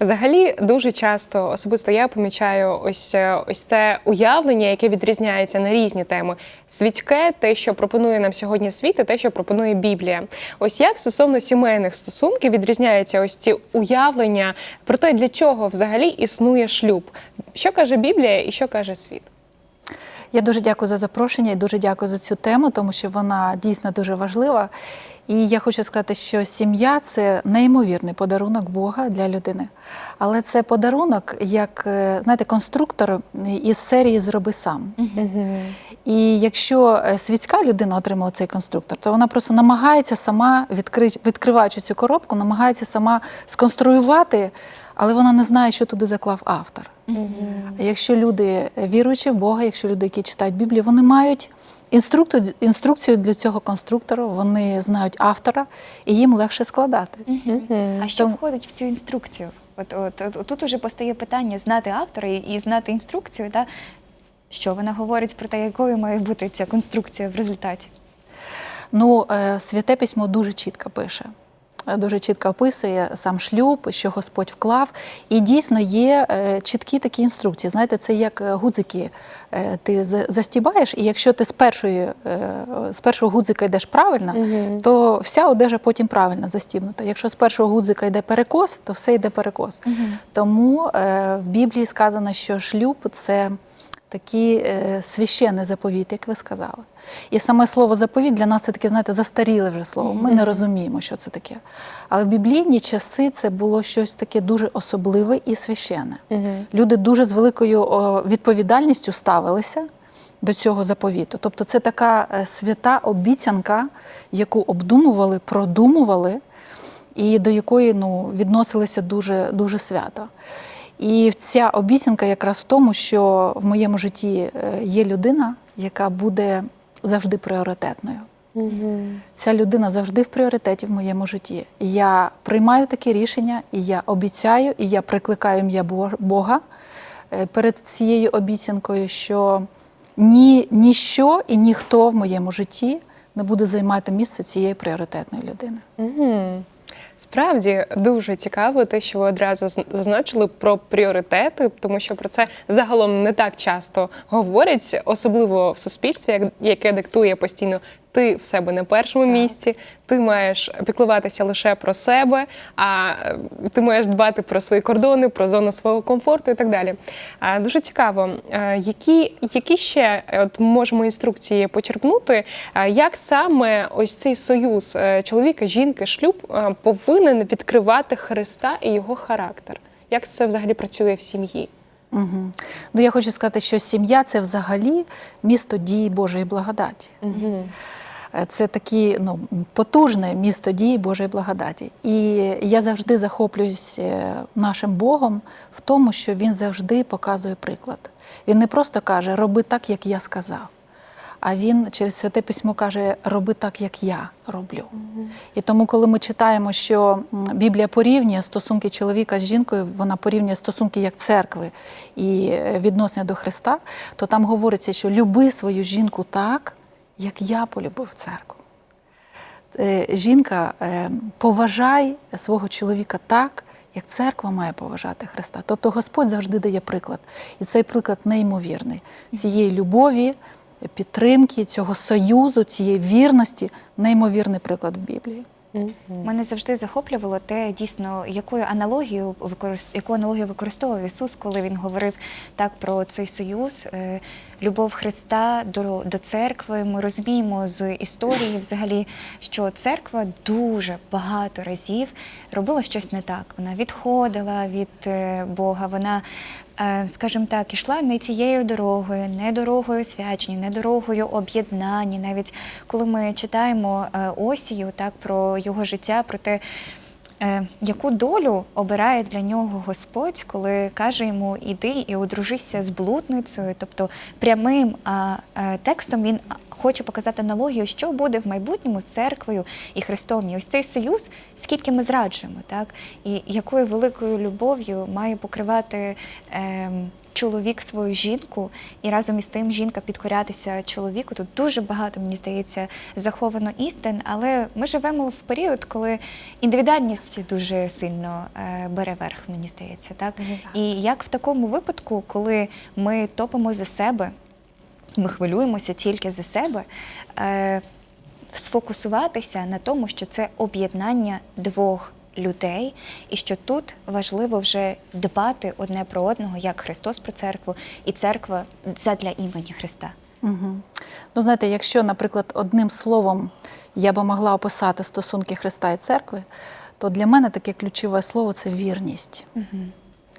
Взагалі, дуже часто особисто я помічаю ось е, ось це уявлення, яке відрізняється на різні теми. Світське, те, що пропонує нам сьогодні світ, і те, що пропонує Біблія. Ось як стосовно сімейних стосунків відрізняються ось ці уявлення про те, для чого взагалі існує шлюб. Що каже Біблія і що каже світ? Я дуже дякую за запрошення і дуже дякую за цю тему, тому що вона дійсно дуже важлива. І я хочу сказати, що сім'я це неймовірний подарунок Бога для людини. Але це подарунок, як е, знаєте, конструктор із серії Зроби сам. І якщо е, світська людина отримала цей конструктор, то вона просто намагається сама, відкри- відкриваючи цю коробку, намагається сама сконструювати, але вона не знає, що туди заклав автор. А Якщо люди віруючі в Бога, якщо люди, які читають Біблію, вони мають інструкцію, інструкцію для цього конструктору, вони знають автора, і їм легше складати. А що Тому- входить в цю інструкцію? От, от, от тут уже постає питання знати автора і, і знати інструкцію, та що вона говорить про те, якою має бути ця конструкція в результаті. Ну, е, святе письмо дуже чітко пише. е, Дуже чітко описує сам шлюб, що Господь вклав. І дійсно є е, чіткі такі інструкції. Знаєте, це як гудзики. Ти застібаєш, і якщо ти з першої, з першого гудзика йдеш правильно, то вся одежа потім правильно застібнута. Якщо з першого гудзика йде перекос, то все йде перекос. Тому е, в Біблії сказано, що шлюб це такий е, священний заповіт, як ви сказали. І саме слово заповіт для нас це таке, знаєте, застаріле вже слово. Ми не розуміємо, що це таке. Але в біблійні часи це було щось таке дуже особливе і священне. Люди дуже з великою о, відповідальністю ставилися до цього заповіту. Тобто це така е, свята обіцянка, яку обдумували, продумували і до якої ну, відносилися дуже, дуже свято. І ця обіцянка якраз в тому, що в моєму житті е, є людина, яка буде завжди пріоритетною. Ця людина завжди в пріоритеті в моєму житті. Я приймаю такі рішення, і я обіцяю, і я прикликаю ім'я Бога е, перед цією обіцянкою, що ні, ніщо і ніхто в моєму житті не буде займати місце цієї пріоритетної людини. Угу. Справді дуже цікаво те, що ви одразу зазначили про пріоритети, тому що про це загалом не так часто говорять, особливо в суспільстві, як- яке диктує постійно. Ти в себе на першому місці, ти маєш піклуватися лише про себе, а е, ти маєш дбати про свої кордони, про зону свого комфорту і так далі. А, Дуже цікаво, е, які, які ще е, от можемо інструкції почерпнути, як саме ось цей союз чоловіка, жінки, шлюб повинен відкривати Христа і його характер? Як це взагалі працює в сім'ї? Угу. Ну, я хочу сказати, що сім'я це взагалі місто дії Божої благодаті. Е, Це таке ну, потужне місто дії Божої благодаті. І я завжди захоплююсь е, нашим Богом в тому, що він завжди показує приклад. Він не просто каже, роби так, як я сказав. А він через святе письмо каже: роби так, як я роблю. І тому, коли ми читаємо, що Біблія порівнює стосунки чоловіка з жінкою, вона порівнює стосунки як церкви і е, відношення до Христа, то там говориться, що люби свою жінку так, як я полюбив церкву. Е, Жінка, е, поважай свого чоловіка так, як церква має поважати Христа. Тобто Господь завжди дає приклад. І цей приклад неймовірний. Цієї любові, підтримки, цього союзу, цієї вірності неймовірний приклад в Біблії. Мене завжди захоплювало те, дійсно, якою використ... яку аналогію використовував Ісус, коли він говорив так про цей союз, е, любов Христа до, до церкви. Ми розуміємо з історії, взагалі, що церква дуже багато разів робила щось не так. Вона відходила від е, Бога. Вона скажімо так, ішла не тією дорогою, не дорогою свячення, не дорогою об'єднання. Навіть коли ми читаємо е, Осію, так про його життя, про те, е, яку долю обирає для нього Господь, коли каже йому іди і одружися з блудницею, тобто прямим е, текстом він хоче показати аналогію, що буде в майбутньому з церквою і Христом. І ось цей союз, скільки ми зраджуємо, так і якою великою любов'ю має покривати. ем, чоловік свою жінку, і разом із тим жінка підкорятися чоловіку. Тут дуже багато, мені здається, заховано істин, але ми живемо в період, коли індивідуальність дуже сильно е, бере верх, мені здається, так? І як в такому випадку, коли ми топимо за себе, ми хвилюємося тільки за себе, е, сфокусуватися на тому, що це об'єднання двох людей, і що тут важливо вже дбати одне про одного, як Христос про церкву, і церква задля імені Христа. Угу. Ну, знаєте, якщо, наприклад, одним словом я би могла описати стосунки Христа і церкви, то для мене таке ключове слово це вірність.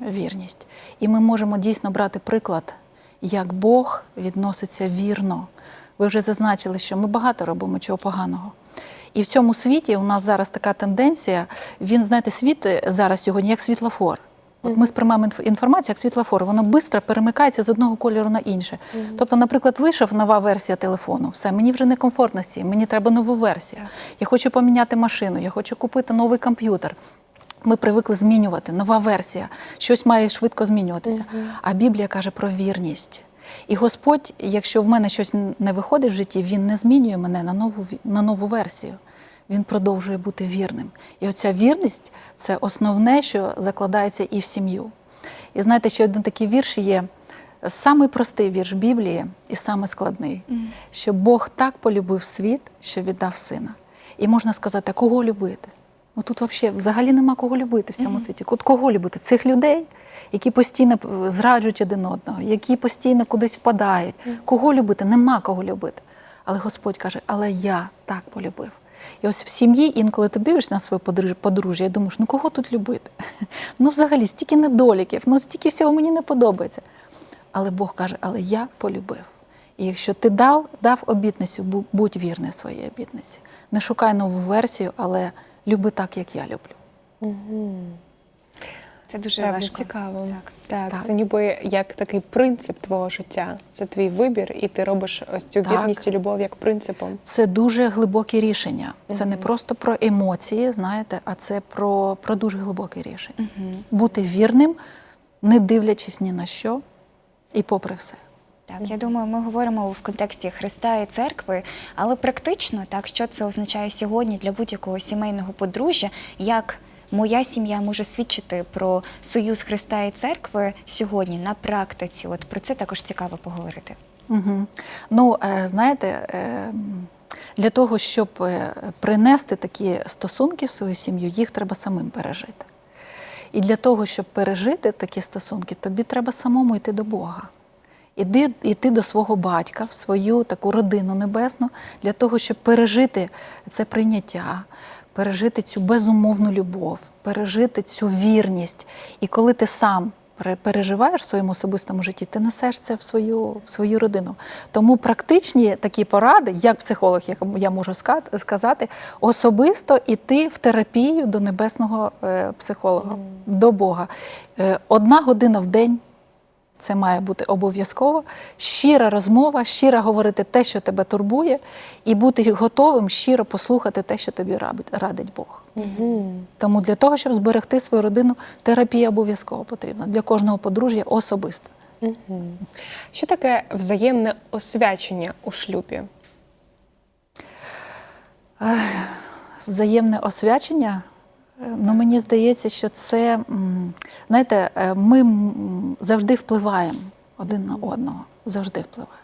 Вірність. І ми можемо дійсно брати приклад, як Бог відноситься вірно. Ви вже зазначили, що ми багато робимо чого поганого. І в цьому світі у нас зараз така тенденція. Він, знаєте, світ е, зараз сьогодні як світлофор. От ми сприймаємо інф- інформацію як світлофор, воно швидко перемикається з одного кольору на інше. Тобто, наприклад, вийшов нова версія телефону, все, мені вже не комфортно з цим, мені треба нову версію. Я хочу поміняти машину, я хочу купити новий комп'ютер. Ми привикли змінювати, нова версія, щось має швидко змінюватися. А Біблія каже про вірність. І Господь, якщо в мене щось не виходить в житті, Він не змінює мене на нову, на нову версію. Він продовжує бути вірним. І оця вірність це основне, що закладається і в сім'ю. І знаєте, ще один такий вірш є. Самий простий вірш Біблії і самий складний, що Бог так полюбив світ, що віддав сина. І можна сказати, а кого любити? Ну тут взагалі, взагалі нема кого любити в цьому світі. От кого любити? Цих людей, які постійно зраджують один одного, які постійно кудись впадають. Кого любити? Нема кого любити. Але Господь каже, але я так полюбив. І ось в сім'ї, інколи ти дивишся на своє подружжя- і думаєш, ну кого тут любити? Ну, взагалі, стільки недоліків, ну стільки всього мені не подобається. Але Бог каже, але я полюбив. І якщо ти дав, дав обітницю, будь вірний своїй обітниці. Не шукай нову версію, але люби так, як я люблю. Це дуже Правда, важко. цікаво. Так. Так. Так. це ніби як такий принцип твого життя. Це твій вибір, і ти робиш ось цю Так. вірність і любов як принципом. Це дуже глибокі рішення. Це не просто про емоції, знаєте, а це про, про дуже глибоке рішення. Бути вірним, не дивлячись ні на що, і попри все. Так, я думаю, ми говоримо в контексті Христа і церкви, але практично, так, що це означає сьогодні для будь-якого сімейного подружжя, як моя сім'я може свідчити про союз Христа і церкви сьогодні на практиці. От про це також цікаво поговорити. Угу. Ну, е, знаєте, е, для того, щоб е, принести такі стосунки в свою сім'ю, їх треба самим пережити. І для того, щоб пережити такі стосунки, тобі треба самому йти до Бога. Іди, йти до свого батька, в свою таку родину небесну, для того, щоб пережити це прийняття, пережити цю безумовну любов, пережити цю вірність. І коли ти сам пере- переживаєш в своєму особистому житті, ти несеш це в свою, в свою родину. Тому практичні такі поради, як психолог, як я можу сказати, особисто іти в терапію до небесного е, психолога, до Бога. Е, Одна година в день. Це має бути обов'язково. Щира розмова, щиро говорити те, що тебе турбує, і бути готовим щиро послухати те, що тобі радить Бог. Тому для того, щоб зберегти свою родину, терапія обов'язково потрібна для кожного подружжя особисто. Що таке взаємне освячення у шлюбі? Взаємне освячення. Ну, мені здається, що це, знаєте, е, ми завжди впливаємо один на одного, завжди впливаємо.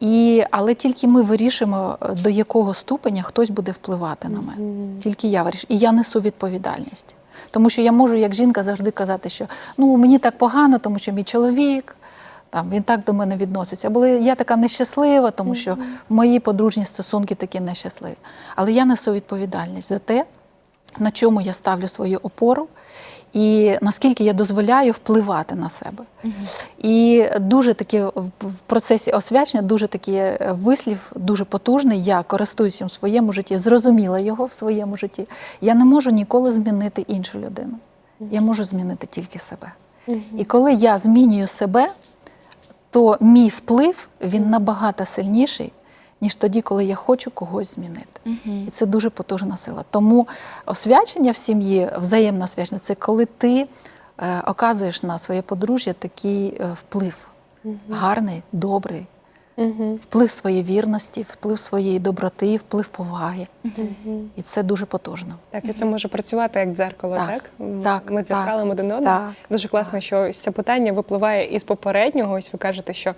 І, але тільки ми вирішимо, е, до якого ступеня хтось буде впливати на мене. Тільки я вирішую. І я несу відповідальність. Тому що я можу, як жінка, завжди казати, що ну, мені так погано, тому що мій чоловік. Там він так до мене відноситься. Або я така нещаслива, тому що мої подружні стосунки такі нещасливі. Але я несу відповідальність за те, на чому я ставлю свою опору, і наскільки я дозволяю впливати на себе. І дуже такі в процесі освячення, дуже такий е, вислів, дуже потужний. Я користуюся в своєму житті, зрозуміла його в своєму житті. Я не можу ніколи змінити іншу людину. Я можу змінити тільки себе. І коли я змінюю себе, то мій вплив він набагато сильніший, ніж тоді, коли я хочу когось змінити. І це дуже потужна сила. Тому освячення в сім'ї, взаємне освячення, це коли ти е, оказуєш на своє подружжя такий е, вплив. Гарний, добрий, Угу. вплив своєї вірності, вплив своєї доброти, вплив поваги. І це дуже потужно. Так, і це може працювати як дзеркало, так? Так, так, Ми дзеркалимо один одного. Дуже класно, що це питання випливає із попереднього. Ось ви кажете, що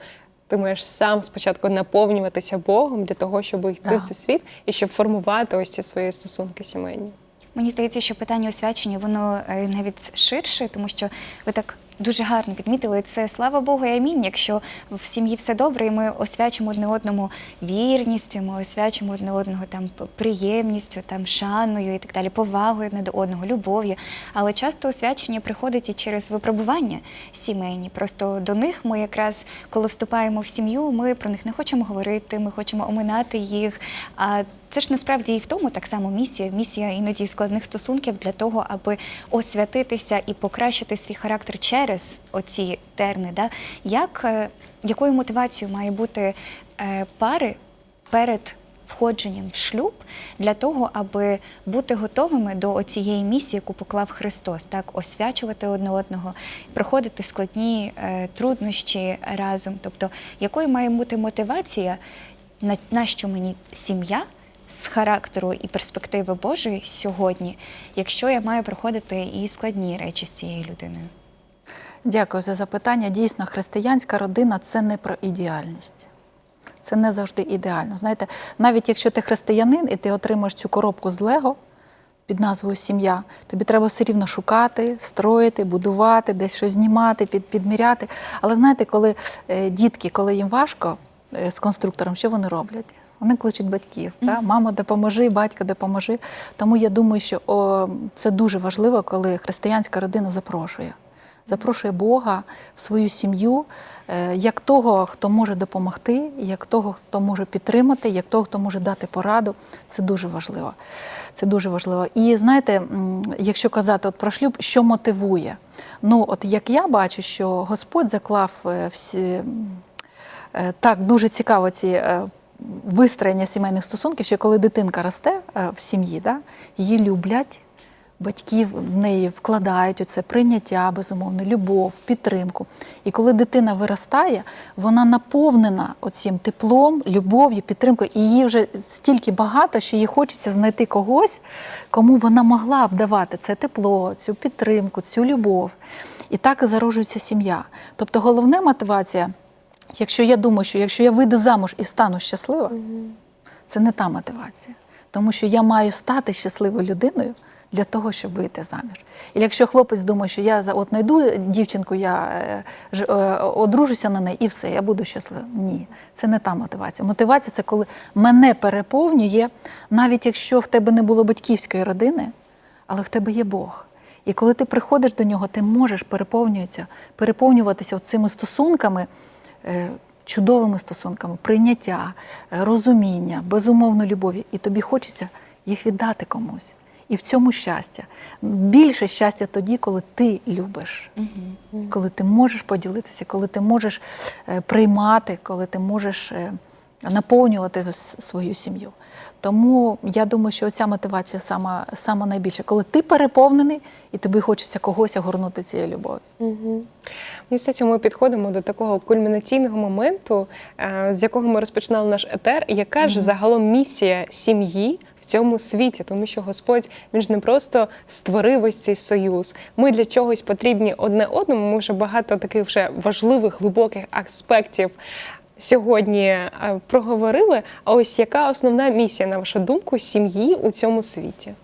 ти маєш сам спочатку наповнюватися Богом для того, щоб йти Да. в цей світ і щоб формувати ось ці свої стосунки сімейні. Мені здається, що питання освячення воно е, навіть ширше, тому що ви так дуже гарно підмітили це. Слава Богу, і амінь. Якщо в сім'ї все добре, і ми освячимо одне одному вірністю, ми освячимо одне одного там приємністю, там шаною і так далі, повагою одне до одного, любов'ю. Але часто освячення приходить і через випробування сімейні. Просто до них ми якраз, коли вступаємо в сім'ю, ми про них не хочемо говорити, ми хочемо оминати їх. А це ж насправді і в тому так само місія. Місія іноді складних стосунків для того, аби освятитися і покращити свій характер через оці терни. Да? Як, е, якою мотивацією має бути е, пари перед входженням в шлюб для того, аби бути готовими до цієї місії, яку поклав Христос, так освячувати одне одного, проходити складні е, труднощі разом. Тобто, якою має бути мотивація, на, на що мені сім'я з характеру і перспективи Божої сьогодні, якщо я маю проходити і складні речі з цією людиною? Дякую за запитання. Дійсно, християнська родина це не про ідеальність. Це не завжди ідеально. Знаєте, навіть якщо ти християнин і ти отримаєш цю коробку з Лего під назвою Сім'я, тобі треба все рівно шукати, строїти, будувати, десь щось знімати, під, підміряти. Але знаєте, коли е, дітки, коли їм важко е, з конструктором, що вони роблять? Вони кличуть батьків. та? Мама, допоможи, батько, допоможи. Тому я думаю, що о, це дуже важливо, коли християнська родина запрошує. Запрошує Бога в свою сім'ю е, як того, хто може допомогти, як того, хто може підтримати, як того, хто може дати пораду. Це дуже важливо. Це дуже важливо. І знаєте, якщо казати от про шлюб, що мотивує? Ну, от як я бачу, що Господь заклав е, всі е, так дуже цікаво ці. Вистроєння сімейних стосунків, що коли дитинка росте е, в сім'ї, да, її люблять, батьки в неї вкладають у це прийняття, безумовно, любов, підтримку. І коли дитина виростає, вона наповнена оцим теплом, любов'ю, підтримкою, і її вже стільки багато, що їй хочеться знайти когось, кому вона могла б давати це тепло, цю підтримку, цю любов. І так зароджується сім'я. Тобто головна мотивація, якщо я думаю, що якщо я вийду замуж і стану щаслива, це не та мотивація. Тому що я маю стати щасливою людиною для того, щоб вийти заміж. І якщо хлопець думає, що я за- от знайду дівчинку, я е, е, одружуся на неї і все, я буду щасливим. Ні, це не та мотивація. Мотивація це коли мене переповнює, навіть якщо в тебе не було батьківської родини, але в тебе є Бог. І коли ти приходиш до нього, ти можеш переповнюватися, переповнюватися цими стосунками, чудовими стосунками, прийняття, е, розуміння, безумовно любові. І тобі хочеться їх віддати комусь. І в цьому щастя. Більше щастя тоді, коли ти любиш, коли ти можеш поділитися, коли ти можеш е, приймати, коли ти можеш е, наповнювати свою сім'ю. Тому я думаю, що ця мотивація сама, сама найбільша, коли ти переповнений і тобі хочеться когось огорнути цією любов'ю. Угу. Мені здається, ми підходимо до такого кульмінаційного моменту, е, з якого ми розпочинали наш етер. Яка ж загалом місія сім'ї в цьому світі? Тому що Господь він ж не просто створив ось цей союз. Ми для чогось потрібні одне одному. Ми вже багато таких вже важливих, глибоких аспектів. Сьогодні е, проговорили. А ось яка основна місія, на вашу думку, сім'ї у цьому світі?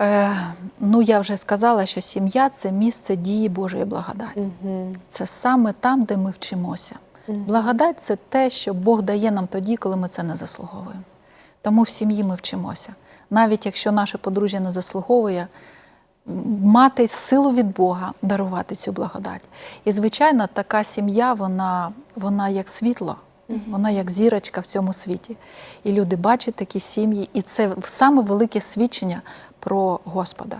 Е, ну, я вже сказала, що сім'я це місце дії Божої благодаті. Угу. Це саме там, де ми вчимося. Благодать це те, що Бог дає нам тоді, коли ми це не заслуговуємо. Тому в сім'ї ми вчимося. Навіть якщо наше подружжя не заслуговує, мати силу від Бога дарувати цю благодать. І, звичайно, така сім'я, вона, вона як світло, вона як зірочка в цьому світі. І люди бачать такі сім'ї, і це саме велике свідчення про Господа.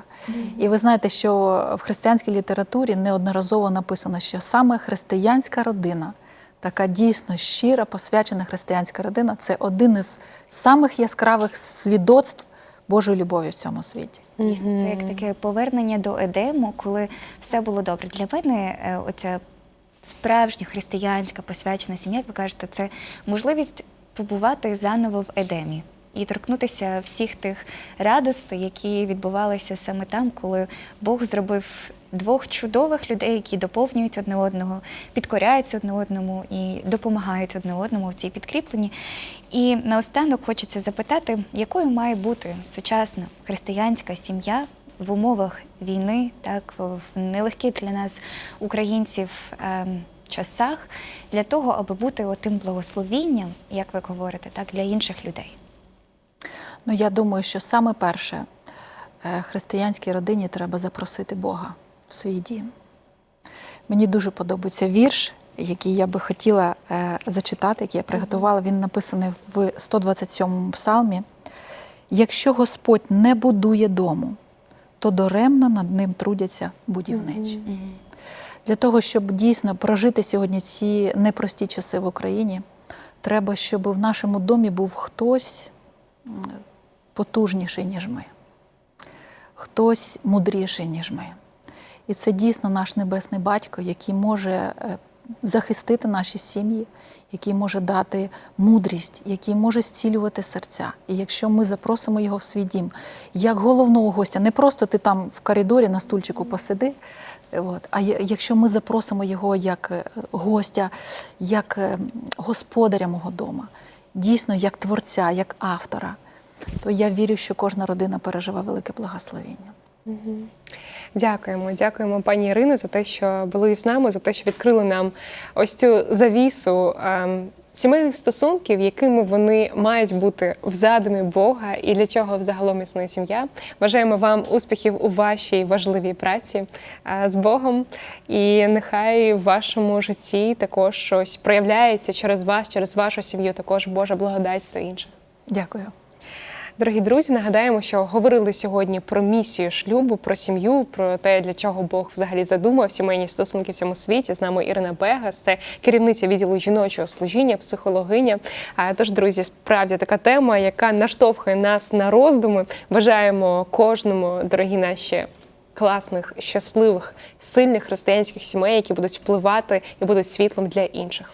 І ви знаєте, що в християнській літературі неодноразово написано, що саме християнська родина, така дійсно щира, посвячена християнська родина, це один із самих яскравих свідоцтв Божої любові в цьому світі. Дійсно, це як таке повернення до Едему, коли все було добре. Для мене е, оця справжня християнська посвячена сім'я, як ви кажете, це можливість побувати заново в Едемі і торкнутися всіх тих радостей, які відбувалися саме там, коли Бог зробив двох чудових людей, які доповнюють одне одного, підкоряються одне одному і допомагають одне одному в цій підкріпленні. І наостанок хочеться запитати, якою має бути сучасна християнська сім'я в умовах війни, так в нелегких для нас українців ем, часах, для того, аби бути отим благословінням, як ви говорите, так для інших людей. Ну, я думаю, що саме перше е, християнській родині треба запросити Бога в свій дім. Мені дуже подобається вірш, який я би хотіла е, зачитати, який я приготувала. Він написаний в 127-му псалмі. Якщо Господь не будує дому, то даремно над ним трудяться будівничі. Для того, щоб дійсно прожити сьогодні ці непрості часи в Україні, треба, щоб в нашому домі був хтось потужніший, ніж ми, хтось мудріший, ніж ми. І це дійсно наш небесний батько, який може е, захистити наші сім'ї, який може дати мудрість, який може зцілювати серця. І якщо ми запросимо його в свій дім, як головного гостя, не просто ти там в коридорі на стульчику посиди. От. А якщо ми запросимо його як е, гостя, як е, господаря мого дома, дійсно як творця, як автора, то я вірю, що кожна родина переживе велике благословіння. Дякуємо, дякуємо пані Ірино за те, що були з нами, за те, що відкрили нам ось цю завісу ем, сімейних стосунків, якими вони мають бути в задумі Бога і для чого взагалом існує сім'я. Бажаємо вам успіхів у вашій важливій праці е, з Богом. І нехай в вашому житті також щось проявляється через вас, через вашу сім'ю, також Божа благодать та інше. Дякую. Дорогі друзі, нагадаємо, що говорили сьогодні про місію шлюбу, про сім'ю, про те, для чого Бог взагалі задумав сімейні стосунки в цьому світі. З нами Ірина Бегас, це керівниця відділу жіночого служіння, психологиня. А тож, друзі, справді така тема, яка наштовхує нас на роздуми. Бажаємо кожному, дорогі наші. Класних, щасливих, сильних християнських сімей, які будуть впливати і будуть світлом для інших.